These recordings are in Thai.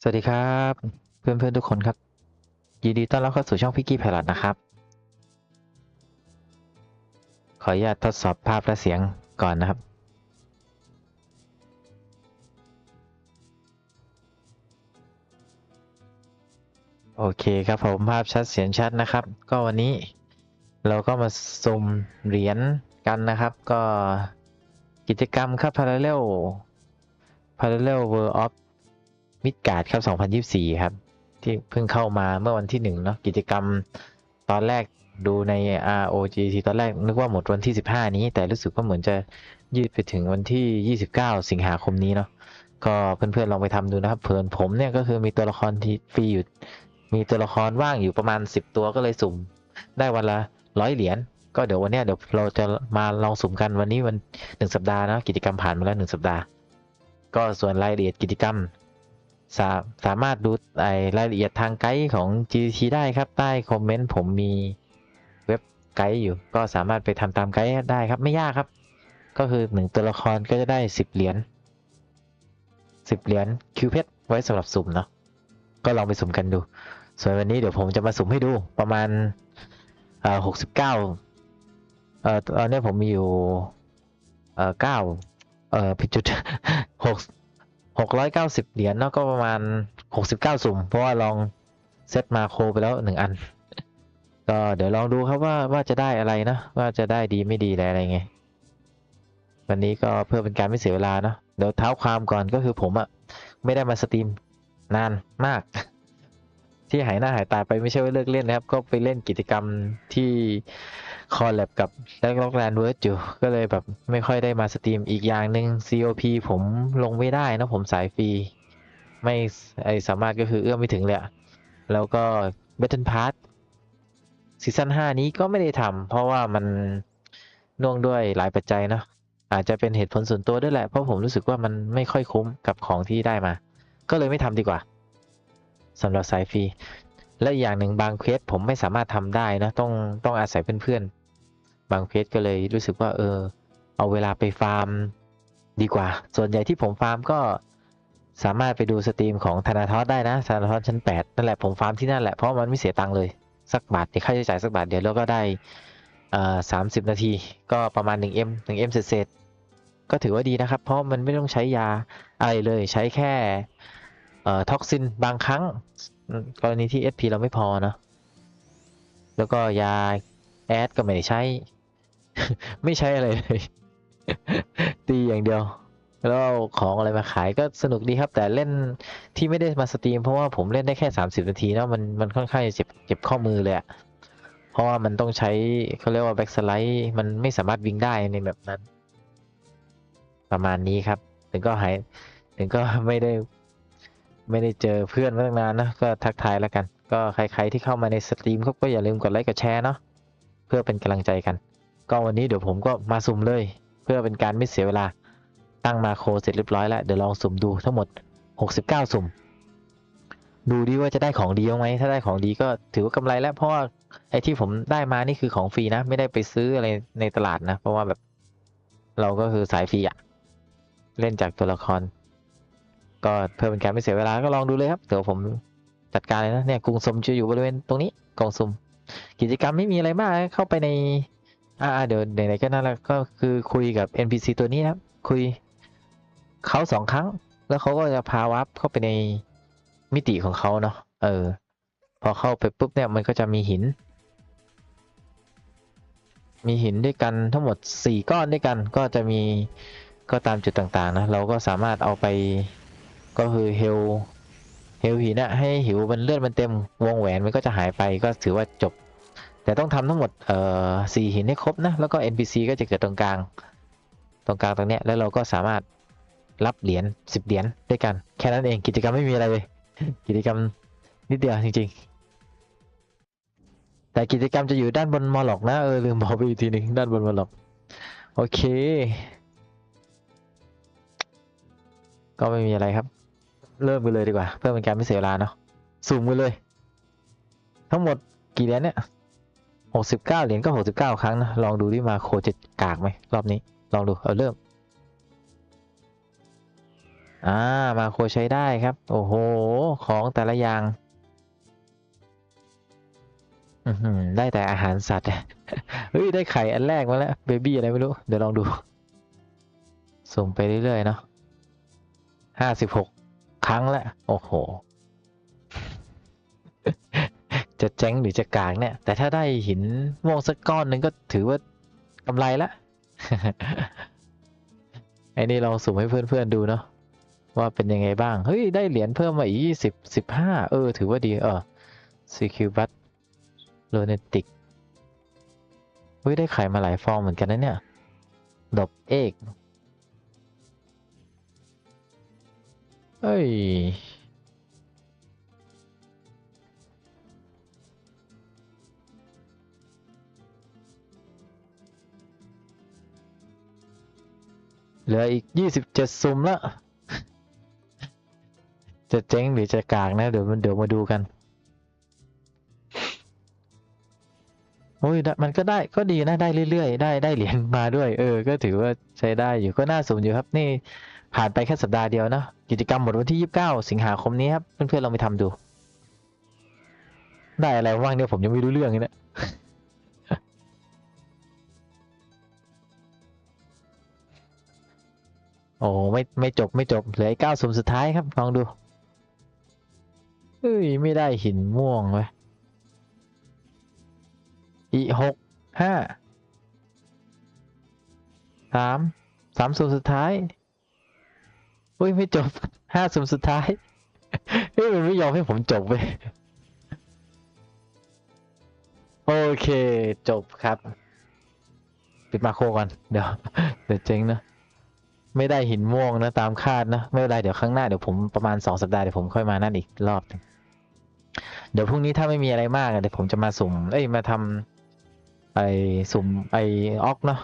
สวัสดีครับ เพื่อนๆทุกคนครับ ยินดีต้อนรับเข้าสู่ช่องพิกกี้ไพลอตนะครับ ขออนุญาตทดสอบภาพและเสียงก่อนนะครับ โอเคครับผมภาพชัดเสียงชัดนะครับ ก็วันนี้เราก็มาสุ่มเหรียญกันนะครับ ก็กิจกรรมครับ Parallel Parallel World of Midgard ครับ 2024 ครับ ที่เพิ่งเข้ามาเมื่อวันที่หนึ่งเนาะกิจกรรมตอนแรกดูใน ROGT ตอนแรกนึกว่าหมดวันที่ 15 นี้ แต่รู้สึกว่าเหมือนจะยืดไปถึงวันที่ 29 สิงหาคมนี้เนาะก็เพื่อนๆลองไปทำดูนะครับเพิ่นผมเนี่ยก็คือมีตัวละครที่ฟรีอยู่ มีตัวละครว่างอยู่ประมาณ 10 ตัวก็เลยสุ่ม ได้วันละร้อยเหรียญก็เดี๋ยววันนี้เดี๋ยวเราจะมาลองสุ่มกันวันนี้วันหนึ่งสัปดาห์นะกิจกรรมผ่านมาแล้วหนึ่งสัปดาห์ ก็ส่วนรายละเอียดกิจกรรม สาสามารถดูไอรายละเอียดทางไกด์ของ GT ได้ครับใต้คอมเมนต์ผมมีเว็บไกด์อยู่ ก็สามารถไปทำตามไกด์ได้ครับไม่ยากครับ ก็คือหนึ่งตัวละครก็จะได้สิบเหรียญสิบเหรียญคิวเพชรไว้สำหรับสุ่มเนาะก็ลองไปสุ่มกันดู ส่วนวันนี้เดี๋ยวผมจะมาสุ่มให้ดูประมาณเอ่อหกสิบเก้าเอ่อตอนนี้ผมมีอยู่เอ่อเก้าเอ่อผิดจุดหก หกร้อยเก้าสิบเหรียญเนาะก็ประมาณหกสิบเก้าสุ่ม เพราะว่าลองเซตมาโคไปแล้วหนึ่งอัน ก็เดี๋ยวลองดูครับว่าว่าจะได้อะไรนะ ว่าจะได้ดีไม่ดีอะไรไง วันนี้ก็เพื่อเป็นการไม่เสียเวลาเนาะเดี๋ยวเท้าความก่อนก็คือผมอะไม่ได้มาสตรีมนานมาก ที่หายหน้าหายตาไปไม่ใช่ว่าเลิกเล่นนะครับ ก็ไปเล่นกิจกรรมที่คอลแลบกับแล็กล็อกแลนด์เวิร์ดอยู่ ก็เลยแบบไม่ค่อยได้มาสตรีมอีกอย่างหนึ่ง COP ผมลงไม่ได้นะผมสายฟรี ไม่ไอสามารถก็คือเอื้อมไม่ถึงเลยแล้วก็ Battle Pass ซีซั่น5นี้ก็ไม่ได้ทำเพราะว่ามันน่วงด้วยหลายปัจจัยเนาะอาจจะเป็นเหตุผลส่วนตัวด้วยแหละ เพราะผมรู้สึกว่ามันไม่ค่อยคุ้มกับของที่ได้มา ก็เลยไม่ทำดีกว่า สำหรับสายฟรี และอีกอย่างหนึ่งบางเควสผมไม่สามารถทำได้นะ ต้องต้องอาศัยเพื่อนๆ บางเควสก็เลยรู้สึกว่าเออ เอาเวลาไปฟาร์มดีกว่า ส่วนใหญ่ที่ผมฟาร์มก็สามารถไปดูสตรีมของธนาทอสได้นะธนาทอสชั้น 8 นั่นแหละผมฟาร์มที่นั่นแหละเพราะมันไม่เสียตังค์เลยสักบาทเดียวค่าใช้จ่ายสักบาทเดียวแล้วก็ได้สามสิบนาทีก็ประมาณ 1M 1M เศษๆก็ถือว่าดีนะครับ เพราะมันไม่ต้องใช้ยาอะไรเลยใช้แค่ ท็อกซินบางครั้ง กรณีที่ SP เราไม่พอนะ แล้วก็ยาแอดก็ไม่ได้ใช้ ไม่ใช้อะไรเลย ตีอย่างเดียว แล้วเอาของอะไรมาขายก็สนุกดีครับ แต่เล่นที่ไม่ได้มาสตรีม เพราะว่าผมเล่นได้แค่ 30 นาทีเนาะมันมันค่อนข้างจะเจ็บเจ็บข้อมือเลยอะเพราะว่ามันต้องใช้เขาเรียกว่าแบ็กสไลด์มันไม่สามารถวิ่งได้ในแบบนั้น ประมาณนี้ครับ ถึงก็หายถึงก็ไม่ได้ ไม่ได้เจอเพื่อนมาตั้งนานนะก็ทักทายแล้วกัน ก็ใครๆที่เข้ามาในสตรีมก็ก็อย่าลืมกดไลค์กดแชร์เนาะเพื่อเป็นกำลังใจกัน ก็วันนี้เดี๋ยวผมก็มาสุ่มเลย เพื่อเป็นการไม่เสียเวลาตั้งมาโครเสร็จเรียบร้อยแล้วเดี๋ยวลองสุ่มดูทั้งหมด 69 สุ่ม ดูดีว่าจะได้ของดีบ้างไหมถ้าได้ของดีก็ถือว่ากำไรแล้วเพราะว่าไอ้ที่ผมได้มานี่คือของฟรีนะ ไม่ได้ไปซื้ออะไรในตลาดนะ เพราะว่าแบบเราก็คือสายฟรีอะเล่นจากตัวละคร ก็เพื่อเป็นการไม่เสียเวลาก็ลองดูเลยครับ เดี๋ยวผมจัดการเลยนะเนี่ยกรุงสมจะอยู่บริเวณตรงนี้กล่องสุ่มกิจกรรมไม่มีอะไรมากเข้าไปใน อ่าเดี๋ยวไหนๆก็นั่นแหละก็คือคุยกับ NPC ตัวนี้นะครับคุยเขาสองครั้ง แล้วเขาก็จะพาวับเข้าไปในมิติของเขาเนาะเออ พอเข้าไปปุ๊บเนี่ยมันก็จะมีหิน มีหินด้วยกันทั้งหมดสี่ก้อนด้วยกัน ก็จะมีก็ตามจุดต่างๆนะ เราก็สามารถเอาไป ก็คือเฮลเฮลหินอะให้หิวมันเลือดมันเต็มวงแหวนมันก็จะหายไปก็ถือว่าจบ แต่ต้องทำทั้งหมดเอ่อสี่หินให้ครบนะแล้วก็ NPC ก็จะเกิดตรงกลาง ตรงกลางตรงเนี้ยแล้วเราก็สามารถรับเหรียญสิบเหรียญด้วยกัน แค่นั้นเองกิจกรรมไม่มีอะไรเลย กิจกรรมนิดเดียวจริง ๆ แต่กิจกรรมจะอยู่ด้านบนมอลล็อกนะเออลืมบอกไปอีกทีหนึ่งด้านบนมอลล็อกโอเค ก็ไม่มีอะไรครับ เริ่มกันเลยดีกว่า เพื่อเป็นการไม่เสียเวลาเนาะสุ่มกันเลย ทั้งหมดกี่เหรียญเนี่ยหกสิบเก้าเหรียญก็หกสิบเก้าครั้งนะลองดูที่มาโคจะกากไหมรอบนี้ ลองดูเอาเริ่มอ่ามาโคใช้ได้ครับ โอ้โห ของแต่ละอย่างได้แต่อาหารสัตว์เฮ้ย ได้ไข่อันแรกมาแล้วเบบี้อะไรไม่รู้ เดี๋ยวลองดู ส่งไปเรื่อยๆเนาะห้าสิบหก ครั้งแล้ว โอ้โห จะเจ๊งหรือจะกากเนี่ย แต่ถ้าได้หินม่วงสักก้อนหนึ่งก็ถือว่ากำไรละไอ้นี่ลองสุ่มให้เพื่อนๆดูเนาะว่าเป็นยังไงบ้าง เฮ้ย ได้เหรียญเพิ่มมาอีกยี่สิบสิบห้าเออ ถือว่าดี เออ CQ บัตโลเนติกเฮ้ย ได้ไข่มาหลายฟองเหมือนกันนะเนี่ย ดบเอก เอ้ย เหลืออีกยี่สิบเจ็ดซุ่มละ จะเจ๊งหรือจะกากนะ เดี๋ยวมันเดี๋ยวมาดูกัน โอ้ย มันก็ได้ก็ดีนะ ได้เรื่อยๆ ได้ได้เหรียญมาด้วย เออ ก็ถือว่าใช้ได้อยู่ก็น่าสนอยู่ครับนี่ ผ่านไปแค่สัปดาห์เดียวนะกิจกรรมหมดวันที่ยี่สิบเก้าสิงหาคมนี้ครับเพื่อนๆลองไปทำดู ได้อะไรบ้างเนี่ยผมยังไม่รู้เรื่องเลยนี่ยโอ้ไม่ไม่จบไม่จบเหลือเก้าสุ่มสุดท้ายครับลองดูเอ้ยไม่ได้หินม่วงเว้ยอีหกห้าสามสามสุ่มสุดท้าย อุ้ยไม่จบห้าสุ่มสุดท้ายเฮ้ยมันไม่ยอมให้ผมจบเว้ยโอเคจบครับ ปิดมาโครก่อนเดี๋ยวเดี๋ยวเจ๊งนะไม่ได้หินม่วงนะตามคาดนะ ไม่เป็นไรเดี๋ยวข้างหน้าเดี๋ยวผมประมาณสองสัปดาห์เดี๋ยวผมค่อยมานั่นอีกรอบเดี๋ยวพรุ่งนี้ถ้าไม่มีอะไรมากเดี๋ยวผมจะมาสุ่ม เอ้ยมาทำไอสุ่มไอออกเนาะ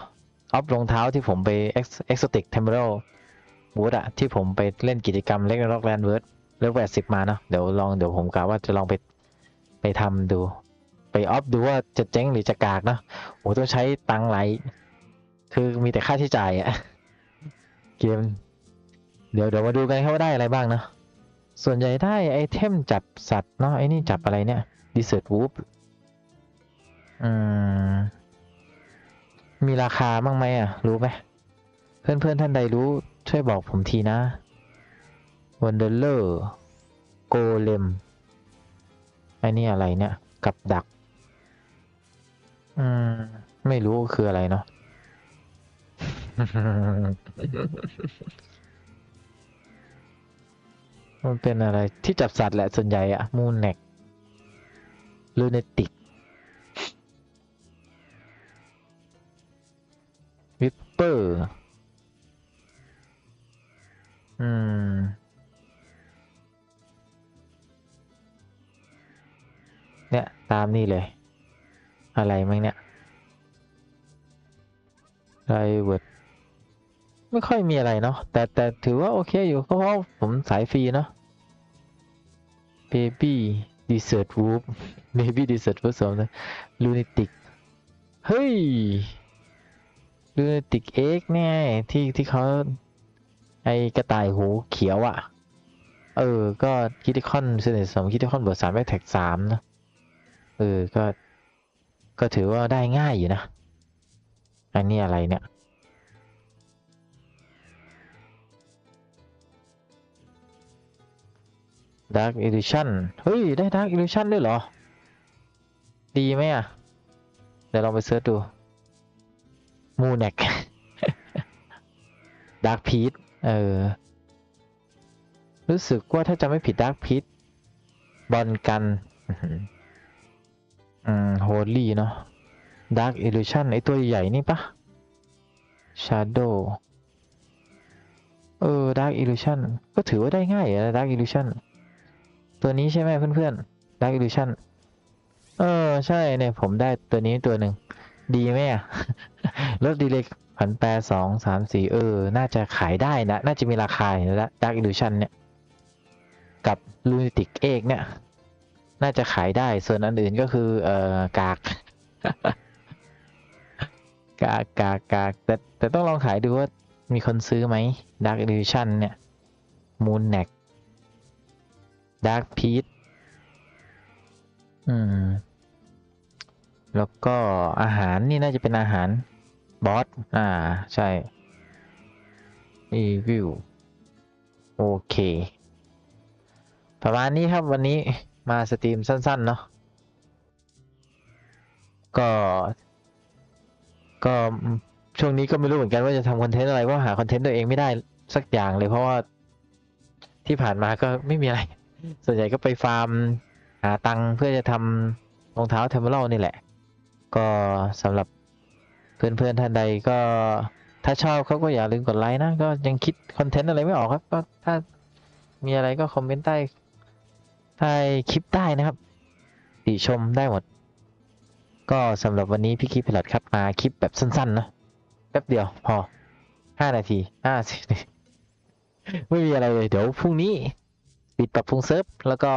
ออฟรองเท้าที่ผมไปเอ็กซ์ติกเทมเ r อล บูธอะที่ผมไปเล่นกิจกรรมเล็กร็อกแลนด์เวิร์ดเลือกแปดสิบมาเนาะเดี๋ยวลองเดี๋ยวผมกะว่าจะลองไปไปทำดู ไปออฟดูว่าจะเจ๊งหรือจะกากเนาะโอ้ต้องใช้ตังไหลคือมีแต่ค่าใช้จ่ายอะเกม เดี๋ยวเดี๋ยวมาดูกันครับว่าได้อะไรบ้างเนอะส่วนใหญ่ได้ไอเทมจับสัตว์เนาะไอ้นี่จับอะไรเนี่ย Desert Wolf อืมมีราคาบ้างไหมอะ รู้ไหมเพื่อนเพื่อนท่านใดรู้ ช่วยบอกผมทีนะ Wanderer Golem ไอ้นี่อะไรเนี่ย กับดัก อืม ไม่รู้คืออะไรเนาะมันเป็นอะไรที่จับสัตว์แหละส่วนใหญ่อะมูนเน็กลูเนติก วิปเปอร์ อืม เนี่ย ตามนี่เลย อะไรมั้งเนี่ยไรเวิร์ดไม่ค่อยมีอะไรเนาะแต่แต่ถือว่าโอเคอยู่เพราะผมสายฟรีเนาะ Baby Desert Wolf Baby Desert Wolf สองนะ Lunatic เฮ้ย Lunatic X เนี่ยที่ที่เขา ไอกระต่ายหูเขียวอะ่ะ เออ ก็คิติคอนเซนสองคิติคอนเบอร์สามแท็กสามนะ เออ ก็ ก็ถือว่าได้ง่ายอยู่นะ อันนี้อะไรเนี่ย Dark Illusion เฮ้ย ได้ Dark Illusion ด้วยเหรอ ดีไหมอะ เดี๋ยวลองไปเสิร์ชดู มูเน็ก Dark Peach เออ รู้สึกว่าถ้าจะไม่ผิด Dark Peach บอลกัน อื้อหืออืม Holy เนาะ Dark Illusion ไอตัวใหญ่นี่ปะ Shadow เออ Dark Illusion ก็ถือว่าได้ง่ายอะ Dark Illusion ตัวนี้ใช่ไหมเพื่อนๆ Dark Illusion เออ ใช่เนี่ยผมได้ตัวนี้ตัวหนึ่ง ดีไหมอะลดดีเลย ผันแปรสองสามสี่เออ น่าจะขายได้นะ น่าจะมีราคาอยู่แล้ว Dark Illusion เนี่ย กับ Lunatic Egg เนี่ย น่าจะขายได้ ส่วนอันอื่นก็คือ เอ่อกาก กากกากกากแต่แต่ต้องลองขายดูว่ามีคนซื้อไหม Dark Illusion เนี่ยมูนแนกดาร์กพีทอืม แล้วก็อาหารนี่น่าจะเป็นอาหาร บอส อ่า ใช่ รีวิว โอเค ประมาณนี้ครับวันนี้มาสตรีมสั้น ๆ เนาะ ก็ ก็ช่วงนี้ก็ไม่รู้เหมือนกันว่าจะทำคอนเทนต์อะไรเพราะหาคอนเทนต์ตัวเองไม่ได้สักอย่างเลยเพราะว่าที่ผ่านมาก็ไม่มีอะไร ส่วนใหญ่ก็ไปฟาร์มหาตังค์เพื่อจะทำรองเท้าเทมเ r อลนี่แหละ ก็สำหรับ เพื่อนๆท่านใดก็ถ้าชอบเขาก็อย่าลืมกดไลค์นะ ก็ยังคิดคอนเทนต์อะไรไม่ออกครับ ก็ถ้ามีอะไรก็คอมเมนต์ใต้ใต้คลิปได้นะครับ ติชมได้หมด ก็สำหรับวันนี้พี่คิดผลัดครับมาคลิปแบบสั้นๆนะแป๊บเดียวพอห้านาทีห้าสิบไม่มีอะไรเลยเดี๋ยวพรุ่งนี้ ปิดปรับปรุงเซิร์ฟแล้วก็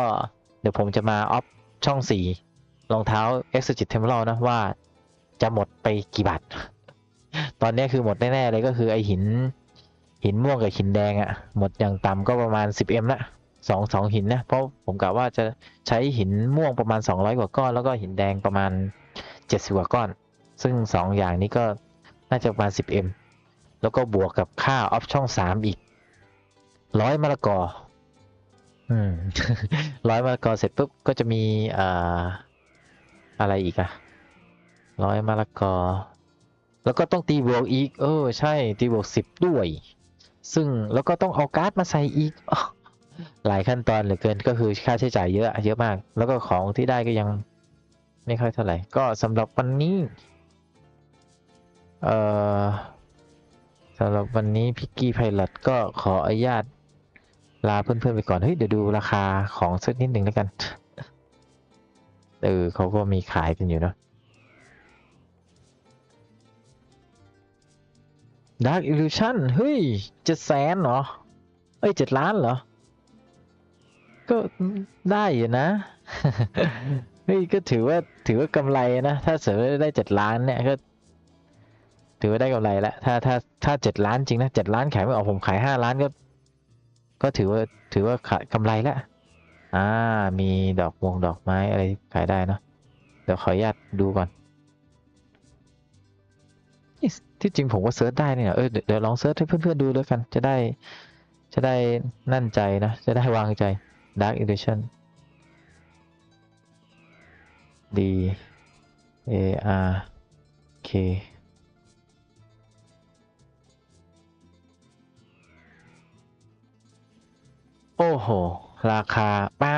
เดี๋ยวผมจะมาออฟช่องสี่รองเท้า e x o g i t Temporal นะว่า จะหมดไปกี่บาท ตอนนี้คือหมดแน่ๆเลยก็คือไอหิน หินม่วงกับหินแดงอะหมดอย่างต่ำก็ประมาณ 10m ละสองสองหินนะเพราะผมกะว่าจะใช้หินม่วงประมาณ 200 กว่าก้อน แล้วก็หินแดงประมาณ 70 กว่าก้อน ซึ่ง 2 อย่างนี้ก็น่าจะประมาณ 10m แล้วก็บวกกับค่าออฟช่อง 3 อีกร้อยมะละกออืมร้อยมะละกอเสร็จปุ๊บก็จะมีอ่าอะไรอีกอะ ร้อยมะละกอ แล้วก็ต้องตีบวกอีก เออ ใช่ตีบวกสิบด้วย ซึ่งแล้วก็ต้องเอาการ์ดมาใส่อีกอหลายขั้นตอนเหลือเกินก็คือค่าใช้จ่ายเยอะเยอะมาก แล้วก็ของที่ได้ก็ยังไม่ค่อยเท่าไหร่ ก็สำหรับวันนี้ เอ่อสำหรับวันนี้พิกกี้ไพลอตก็ขออนุญาตลาเพื่อนๆไปก่อน เฮ้ย เดี๋ยวดูราคาของสักนิดหนึ่งแล้วกัน เออเขาก็มีขายกันอยู่เนอะ Dark Illusion เฮ้ยเจ็ดแสนเหรอ เอ้ยเจ็ดล้านเหรอ ก็ได้อยู่นะ เฮ้ยก็ถือว่าถือว่ากำไรนะ ถ้าเสริมได้เจ็ดล้านเนี่ยก็ ถือว่าได้กำไรแล้ว ถ้าถ้าถ้าเจ็ดล้านจริงนะเจ็ดล้านขายไม่ออกผมขายห้าล้านก็ ก็ถือว่าถือว่าขายกำไรแล้ว อ่า มีดอกวงดอกไม้อะไรขายได้เนอะเดี๋ยวขออนุญาตดูก่อน ที่จริงผมก็เซิร์ชได้เนี่ยเออเดี๋ยวลองเซิร์ชให้เพื่อนๆดูแล้วกัน จะได้ จะได้นั่นใจนะ จะได้วางใจ Dark Edition D A R K โอ้โห ราคาเปล่า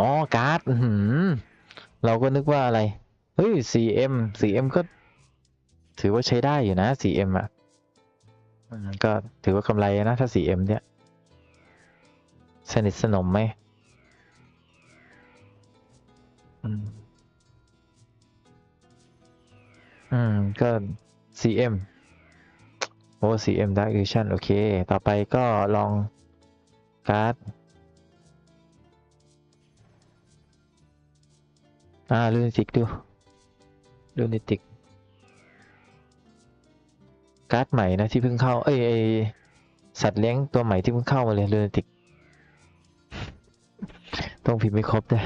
อ๋อ การ์ดเราก็นึกว่าอะไร เฮ้ย 4M 4M ก็ ถือว่าใช้ได้อยู่นะ 4M อะอืมก็ถือว่ากำไรนะ ถ้า 4M เนี่ย สนิทสนมไหมอืมอืม ก็ 4M โอ้ 4M Dark Edition โอเค ต่อไปก็ลองการ์ดอ่าลูนิติกดูลูนิติก การ์ดใหม่นะที่เพิ่งเข้า เอ้ยไอสัตว์เลี้ยงตัวใหม่ที่เพิ่งเข้ามาเลยลูนติก ต้องพิมพ์ไม่ครบด้วย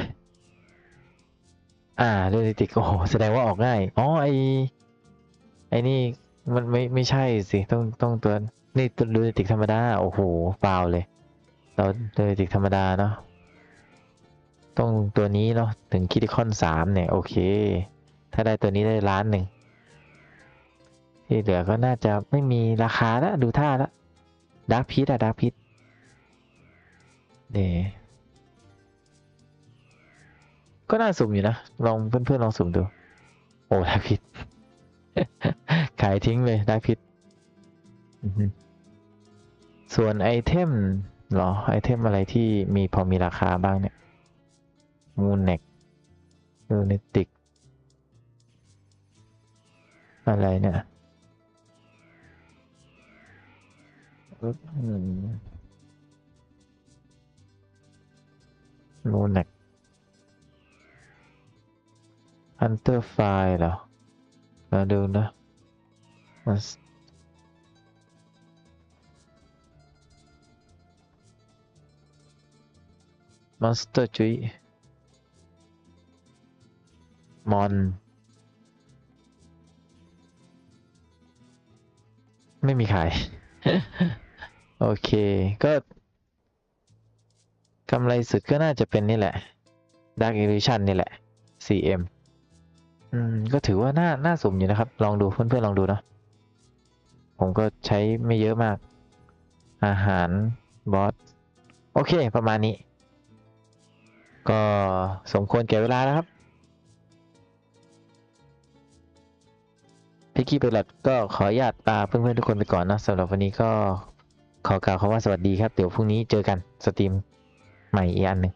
อ่าลูนติกโอ้โหแสดงว่าออกง่ายอ๋อไอไอนี่มันไม่ไม่ใช่สิต้องต้องตัวนี่ตัวลูนติกธรรมดาโอ้โหฟาเลย เราลูนติกธรรมดาเนาะต้องตัวนี้เนาะถึงคิติคอนสามเนี่ย โอเค ถ้าได้ตัวนี้ได้ล้านหนึ่ง ที่เหลือก็น่าจะไม่มีราคาแล้วดูท่าแล้วดาร์กพีทอะดาร์กพีทเนี่ก็น่าสุ่มอยู่นะ ลองเพื่อนๆลองสุ่มดู โอ้ดาร์กพีทขายทิ้งเลยดาร์กพีทส่วนไอเทมเหรอ ไอเทมอะไรที่มีพอมีราคาบ้างเนี่ยมูนเน็กลูนิติกอะไรเนี่ย มูนเน็กฮันเตอร์ไฟเหรอมาดูนะมาสมอนสเตอร์จุยมอน ไม่มีขาย โอเค ก็กำไรสุดก็น่าจะเป็นนี่แหละ Dark Illusion นี่แหละ 4M อืม ก็ถือว่าน่า น่าสมอยู่นะครับ ลองดูเพื่อนๆลองดูเนาะ ผมก็ใช้ไม่เยอะมาก อาหารบอส โอเค ประมาณนี้ ก็สมควรแก่เวลาแล้วครับพิกกี้เปลอดก็ขออนุญาตลาเพื่อนๆทุกคนไปก่อนนะสำหรับวันนี้ก็ ขอกล่าวคำว่าสวัสดีครับ เดี๋ยวพรุ่งนี้เจอกันสตรีมใหม่อีกอันหนึ่ง